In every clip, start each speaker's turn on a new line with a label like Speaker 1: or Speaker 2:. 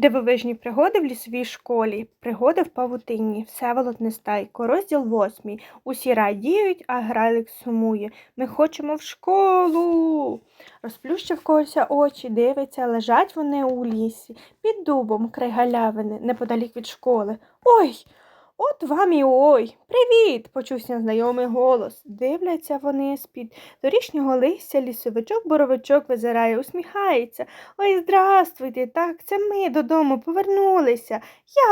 Speaker 1: Дивовижні пригоди в лісовій школі, пригоди в павутинні, Всеволод Нестайко, розділ восьмий. Усі радіють, а грайлик сумує. Ми хочемо в школу. Розплющив когось очі, дивиться, лежать вони у лісі, під дубом край галявини, неподалік від школи. Ой! От вам і ой. Привіт! почувся знайомий голос. Дивляться вони з-під дорішнього листя, лісовичок боровичок визирає, усміхається. Ой, здравствуйте, так, це ми додому повернулися.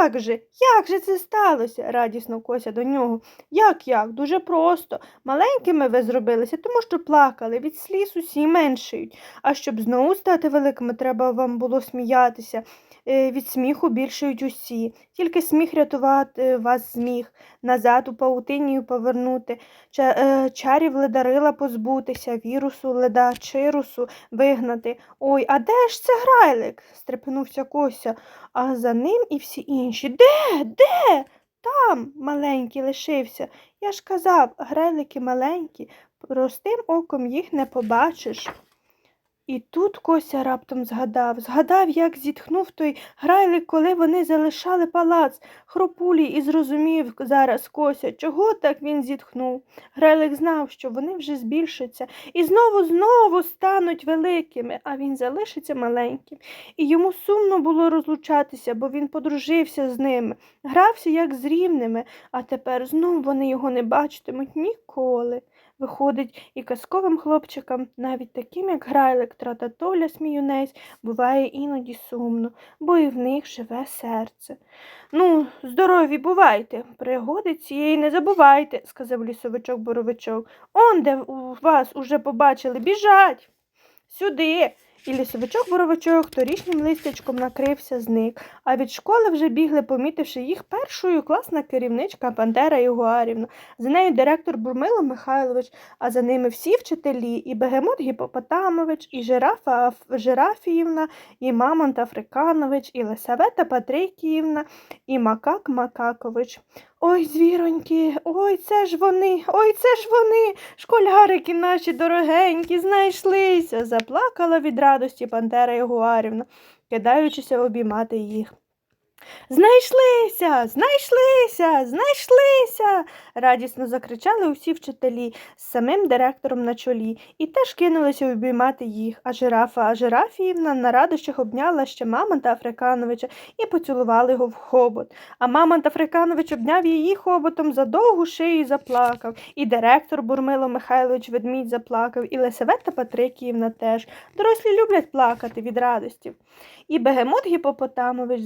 Speaker 1: Як же, як же це сталося? радісно кося до нього. Як як? Дуже просто. Маленькими ви зробилися, тому що плакали, від сліз усі меншають. А щоб знову стати великими, треба вам було сміятися. Е, Від сміху більшають усі. Тільки сміх рятувати вас зміг, назад у паутинію повернути, е, чарів ледарила позбутися, вірусу леда чирусу вигнати. Ой, а де ж це грайлик? стрепенувся Кося, а за ним і всі інші. Де? Де? Там маленький лишився. Я ж казав, грайлики маленькі, простим оком їх не побачиш. І тут Кося раптом згадав, згадав, як зітхнув той грайлик, коли вони залишали палац хропулі, і зрозумів зараз Кося, чого так він зітхнув. Грайлик знав, що вони вже збільшаться і знову знову стануть великими, а він залишиться маленьким. І йому сумно було розлучатися, бо він подружився з ними, грався як з рівними, а тепер знов вони його не бачитимуть ніколи. Виходить, і казковим хлопчикам, навіть таким, як Грайлик, Трататоля, Сміюнець, буває іноді сумно, бо і в них живе серце. Ну, здорові бувайте, пригоди цієї не забувайте, сказав лісовичок боровичок. Он де вас уже побачили, біжать. Сюди. І лісовичок боровичок торішнім листячком накрився, зник, а від школи вже бігли, помітивши їх першою класна керівничка Пантера Ігуарівна, за нею директор Бурмило Михайлович, а за ними всі вчителі, і Бегемот Гіпопотамович, і Жирафа Жирафіївна, і Мамонт Африканович, і Лисавета Патрикіївна, і Макак Макакович. Ой, звіроньки, ой, це ж вони, ой, це ж вони, школярики наші дорогенькі, знайшлися, заплакала від радості Пантера Ягуарівна, кидаючися обіймати їх. Знайшлися, знайшлися, знайшлися. радісно закричали усі вчителі з самим директором на чолі і теж кинулися обіймати їх. А жирафа Жирафіївна на радощах обняла ще Мамонта Африкановича і поцілувала його в хобот. А Мамонт Африканович обняв її хоботом за довгу шию і заплакав. І директор Бурмило Михайлович ведмідь заплакав, і Лисавета Патрикіївна теж. Дорослі люблять плакати від радості. І бегемот Гіпопотамович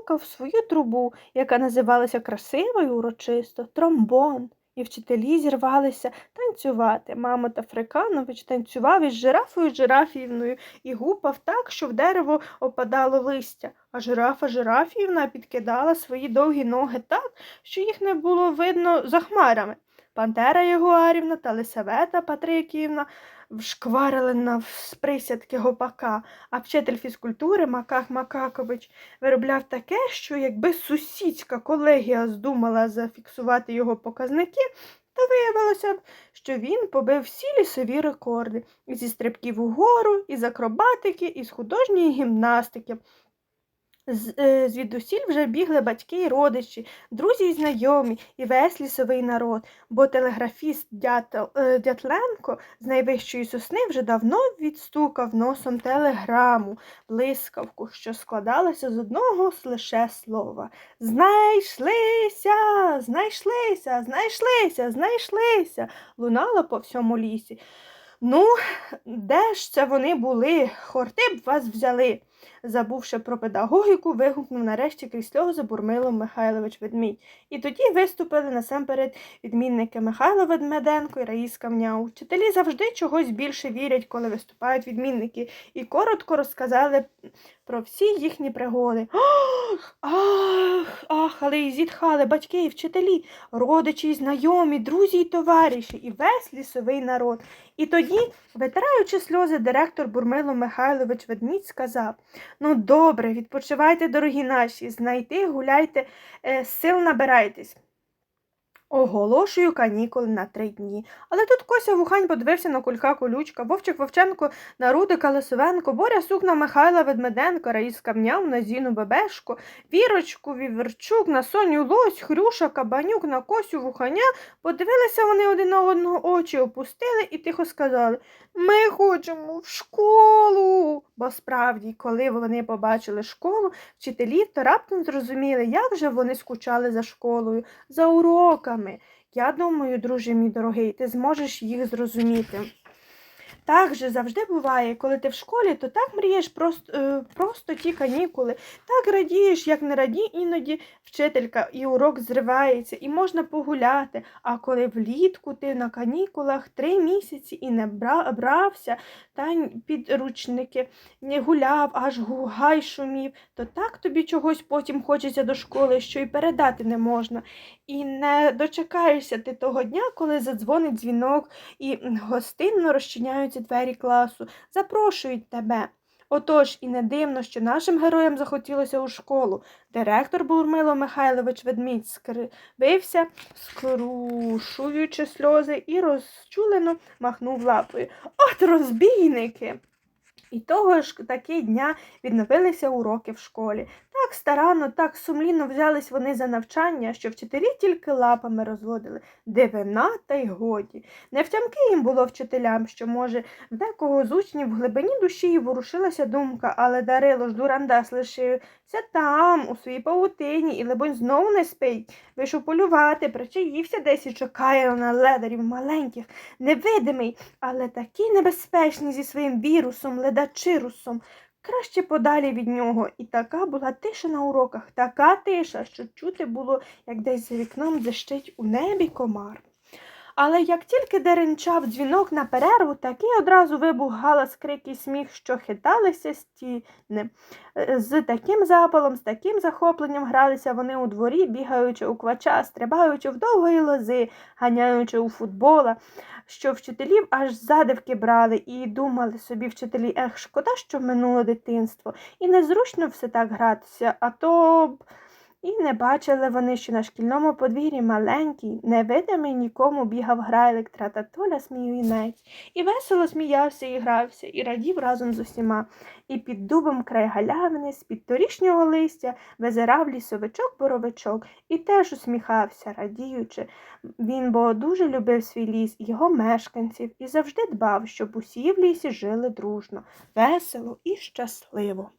Speaker 1: забубукав свою трубу, яка називалася красиво і урочисто тромбон. І вчителі зірвалися танцювати. Мама та Фриканович танцював із жирафою Жирафіївною і гупав так, що в дерево опадало листя, а жирафа Жирафіївна підкидала свої довгі ноги так, що їх не було видно за хмарами. Пантера Ягуарівна та Лисавета Патрикіївна вшкварили на присядки гопака, а вчитель фізкультури Макак Макакович виробляв таке, що якби сусідська колегія здумала зафіксувати його показники, то виявилося б, що він побив всі лісові рекорди і зі стрибків угору, і з акробатики, і з художньої гімнастики. Е, звідусіль вже бігли батьки й родичі, друзі й знайомі, і весь лісовий народ, бо телеграфіст е, Дятленко з найвищої сосни вже давно відстукав носом телеграму, блискавку, що складалася з одного лише слова. Знайшлися, знайшлися, знайшлися, знайшлися, лунало по всьому лісі. Ну, де ж це вони були? Хорти б вас взяли. Забувши про педагогіку, вигукнув нарешті крізь сльози Бурмило Михайлович Ведмідь. І тоді виступили насамперед відмінники Михайло Ведмеденко і Раїска Мняу. Вчителі завжди чогось більше вірять, коли виступають відмінники, і коротко розказали про всі їхні пригоди. Ах, ах, ах, але й зітхали батьки і вчителі, родичі, й знайомі, друзі й товариші, і весь лісовий народ. І тоді, витираючи сльози, директор Бурмило Михайлович Ведмідь сказав Ну, добре, відпочивайте, дорогі наші, знайти, гуляйте, е, сил набирайтесь. Оголошую канікули на три дні. Але тут Кося Вухань подивився на кулька колючка, Вовчик Вовченко на Рудика Лисовенко, Боря Сук Михайла Ведмеденка, Раїска Мняв на Зіну Бебешко, Вірочку Віверчук на Соню Лось, Хрюша Кабанюк на Косю Вуханя. Подивилися вони один на одного очі, опустили і тихо сказали Ми хочемо в школу. Бо справді, коли вони побачили школу, вчителів, то раптом зрозуміли, як же вони скучали за школою, за уроками. Я думаю, друже мій дорогий, ти зможеш їх зрозуміти. Так же завжди буває, коли ти в школі, то так мрієш просто, е, просто ті канікули, так радієш, як не радій іноді вчителька, і урок зривається, і можна погуляти. А коли влітку ти на канікулах три місяці і не брався, та підручники, не гуляв, аж гугай шумів, то так тобі чогось потім хочеться до школи, що й передати не можна. І не дочекаєшся ти того дня, коли задзвонить дзвінок і гостинно розчиняються двері класу, запрошують тебе. Отож, і не дивно, що нашим героям захотілося у школу. Директор Бурмило Михайлович Ведмідь скривився, скрушуючи сльози, і розчулено махнув лапою. От розбійники! І того ж таки дня відновилися уроки в школі. Так старанно, так сумлінно взялись вони за навчання, що вчителі тільки лапами розводили. Дивина та й годі. Невтямки їм було вчителям, що, може, в декого з учнів в глибині душі й ворушилася думка, але Дарило ж дурандас лишився там, у своїй павутині, і, либонь, знову не спить. Вийшов полювати, причаївся десь і чекає на ледарів маленьких, невидимий, але такий небезпечний зі своїм вірусом, ледачирусом. Краще подалі від нього. І така була тиша на уроках, така тиша, що чути було, як десь за вікном зищить у небі комар. Але як тільки деренчав дзвінок на перерву, такий одразу вибух галас, крик і сміх, що хиталися стіни. Е, З таким запалом, з таким захопленням гралися вони у дворі, бігаючи у квача, стрибаючи в довгої лози, ганяючи у футбола, що вчителів аж задивки брали і думали собі вчителі, ех, шкода, що минуло дитинство, і незручно все так гратися, а то. І не бачили вони, що на шкільному подвір'ї маленький, невидимий нікому бігав грайлик трататоля сміюнець, і весело сміявся і грався, і радів разом з усіма. І під дубом край галявини, з-під торішнього листя визирав лісовичок боровичок і теж усміхався, радіючи. Він бо дуже любив свій ліс його мешканців і завжди дбав, щоб усі в лісі жили дружно, весело і щасливо.